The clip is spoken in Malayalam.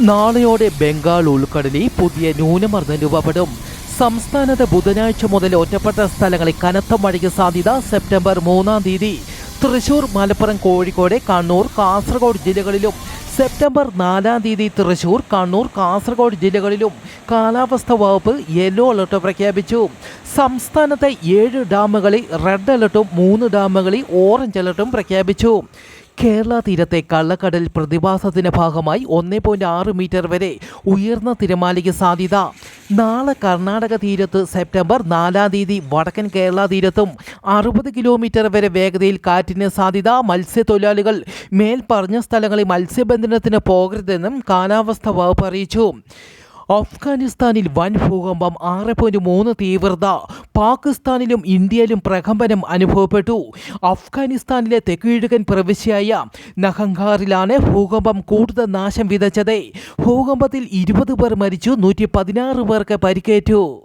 നാളെയോടെ ബംഗാൾ ഉൾക്കടലിൽ പുതിയ ന്യൂനമർദ്ദം രൂപപ്പെടും. സംസ്ഥാനത്ത് ബുധനാഴ്ച മുതൽ ഒറ്റപ്പെട്ട സ്ഥലങ്ങളിൽ കനത്ത മഴയ്ക്ക് സാധ്യത സെപ്റ്റംബർ മൂന്നാം തീയതി. തൃശൂർ മലപ്പുറം കോഴിക്കോട് കണ്ണൂർ കാസർഗോഡ് ജില്ലകളിലും സെപ്റ്റംബർ നാലാം തീയതി തൃശൂർ കണ്ണൂർ കാസർഗോഡ് ജില്ലകളിലും കാലാവസ്ഥാ വകുപ്പ് യെല്ലോ അലർട്ട് പ്രഖ്യാപിച്ചു. സംസ്ഥാനത്തെ ഏഴ് ഡാമുകളിൽ റെഡ് അലർട്ടും മൂന്ന് ഡാമുകളിൽ ഓറഞ്ച് അലർട്ടും പ്രഖ്യാപിച്ചു. കേരള തീരത്തെ കള്ളക്കടൽ പ്രതിഭാസത്തിന്റെ ഭാഗമായി ഒന്നേ പോയിന്റ് ആറ് മീറ്റർ വരെ ഉയർന്ന തിരമാലയ്ക്ക് സാധ്യത. നാളെ കർണാടക തീരത്ത് സെപ്റ്റംബർ നാലാം തീയതി വടക്കൻ കേരള തീരത്തും അറുപത് കിലോമീറ്റർ വരെ വേഗതയിൽ കാറ്റിന് സാധ്യത. മത്സ്യത്തൊഴിലാളികൾ മേൽ പറഞ്ഞ സ്ഥലങ്ങളിൽ മത്സ്യബന്ധനത്തിന് പോകരുതെന്നും കാലാവസ്ഥ വകുപ്പ് അറിയിച്ചു. അഫ്ഗാനിസ്ഥാനിൽ വൻ ഭൂകമ്പം ആറ് പോയിന്റ് മൂന്ന് തീവ്രത. പാകിസ്ഥാനിലും ഇന്ത്യയിലും പ്രകമ്പനം അനുഭവപ്പെട്ടു. അഫ്ഗാനിസ്ഥാനിലെ തെക്കുകിഴക്കൻ പ്രവിശ്യയായ നഹങ്കാറിലാണ് ഭൂകമ്പം കൂടുതൽ നാശം വിതച്ചത്. ഭൂകമ്പത്തിൽ ഇരുപത് പേർ മരിച്ചു നൂറ്റി പതിനാറ് പേർക്ക് പരിക്കേറ്റു.